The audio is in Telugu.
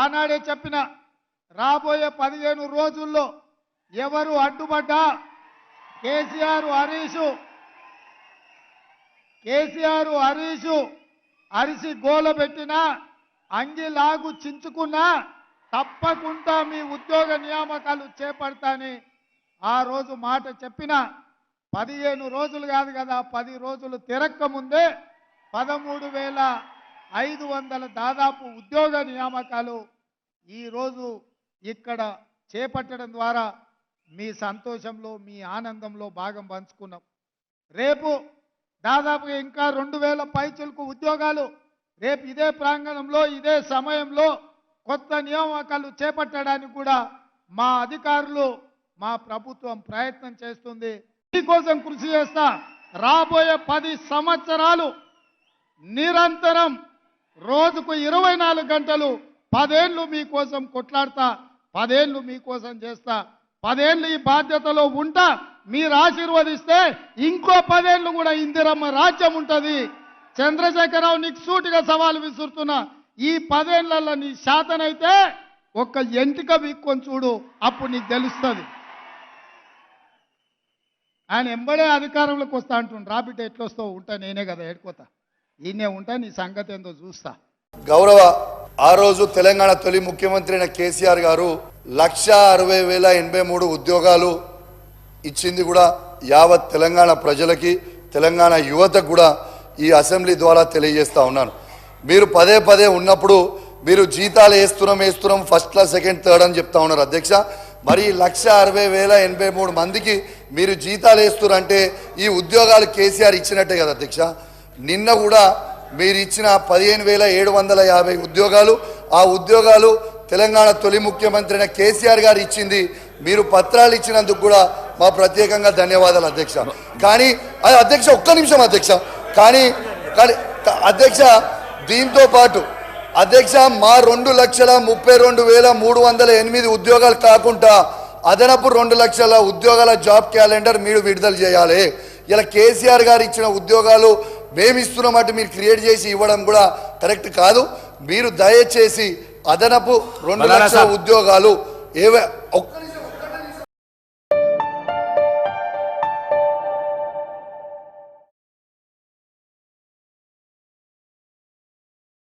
ఆనాడే చెప్పిన రాబోయే పదిహేను రోజుల్లో ఎవరు అడ్డుపడ్డా? కేసీఆర్ హరీషు. కేసీఆర్ హరీషు అరిసి గోల పెట్టినా అంగి లాగు చించుకున్నా తప్పకుండా మీ ఉద్యోగ నియామకాలు చేపడతాని ఆ రోజు మాట చెప్పిన పదిహేను రోజులు కాదు కదా పది రోజులు తిరక్క ముందే పదమూడు వేల ఐదు వందల దాదాపు ఉద్యోగ నియామకాలు ఈరోజు ఇక్కడ చేపట్టడం ద్వారా మీ సంతోషంలో మీ ఆనందంలో భాగం పంచుకున్నాం. రేపు దాదాపుగా ఇంకా రెండు వేల పైచులకు ఉద్యోగాలు రేపు ఇదే ప్రాంగణంలో ఇదే సమయంలో కొత్త నియామకాలు చేపట్టడానికి కూడా మా అధికారులు మా ప్రభుత్వం ప్రయత్నం చేస్తుంది. మీకోసం కృషి చేస్తా రాబోయే పది సంవత్సరాలు నిరంతరం రోజుకు ఇరవై నాలుగు గంటలు పదేళ్ళు మీకోసం కొట్లాడతా పదేళ్ళు మీకోసం చేస్తా పదేళ్ళు ఈ బాధ్యతలో ఉంటా మీరు ఆశీర్వదిస్తే ఇంకో పదేళ్ళు కూడా ఇందిరమ్మ రాజ్యం ఉంటుంది. చంద్రశేఖరరావు నీకు సూటిగా సవాలు విసురుతున్నా ఈ పదేళ్ళలో నీ శాతనైతే ఒక్క ఎంటిక వీక్కొని చూడు అప్పుడు నీకు తెలుస్తుంది. ఆయన ఎంబడే అధికారంలోకి వస్తా అంటుండ్రు రాబిట్ ఎట్లొస్తావు ఉంటా నేనే కదా ఏడుకోతా ఈయనే ఉంటా నీ సంగతి ఏందో చూస్తా. గౌరవ ఆ రోజు తెలంగాణ తొలి ముఖ్యమంత్రి అయిన కేసీఆర్ గారు లక్ష అరవై వేల ఎనభై మూడు ఉద్యోగాలు ఇచ్చింది కూడా యావత్ తెలంగాణ ప్రజలకి తెలంగాణ యువతకు కూడా ఈ అసెంబ్లీ ద్వారా తెలియజేస్తా ఉన్నాను. మీరు పదే పదే ఉన్నప్పుడు మీరు జీతాలు వేస్తున్నాం వేస్తున్నాం ఫస్ట్ క్లాస్ సెకండ్ థర్డ్ అని చెప్తా ఉన్నారు అధ్యక్ష. మరి లక్ష అరవై వేల ఎనభై మూడు మందికి మీరు జీతాలు వేస్తున్నారంటే ఈ ఉద్యోగాలు కేసీఆర్ ఇచ్చినట్టే కదా అధ్యక్ష? నిన్న కూడా మీరు ఇచ్చిన పదిహేను వేల ఏడు వందల యాభై ఉద్యోగాలు ఆ ఉద్యోగాలు తెలంగాణ తొలి ముఖ్యమంత్రి అయిన కేసీఆర్ గారు ఇచ్చింది. మీరు పత్రాలు ఇచ్చినందుకు కూడా మా ప్రత్యేకంగా ధన్యవాదాలు అధ్యక్ష. కానీ అది అధ్యక్ష ఒక్క నిమిషం అధ్యక్ష. కానీ కానీ అధ్యక్ష దీంతో పాటు అధ్యక్ష మా రెండు లక్షల ముప్పై రెండు వేల మూడు వందల ఎనిమిది ఉద్యోగాలు కాకుండా అదనపు రెండు లక్షల ఉద్యోగాల జాబ్ క్యాలెండర్ మీరు విడుదల చేయాలి. ఇలా కేసీఆర్ గారు ఇచ్చిన ఉద్యోగాలు మేము ఇస్తున్నామంటే మీరు క్రియేట్ చేసి ఇవ్వడం కూడా కరెక్ట్ కాదు మీరు దయచేసి అదనపు రెండు లక్షల. ఉద్యోగాలు ఏవే ఒక్క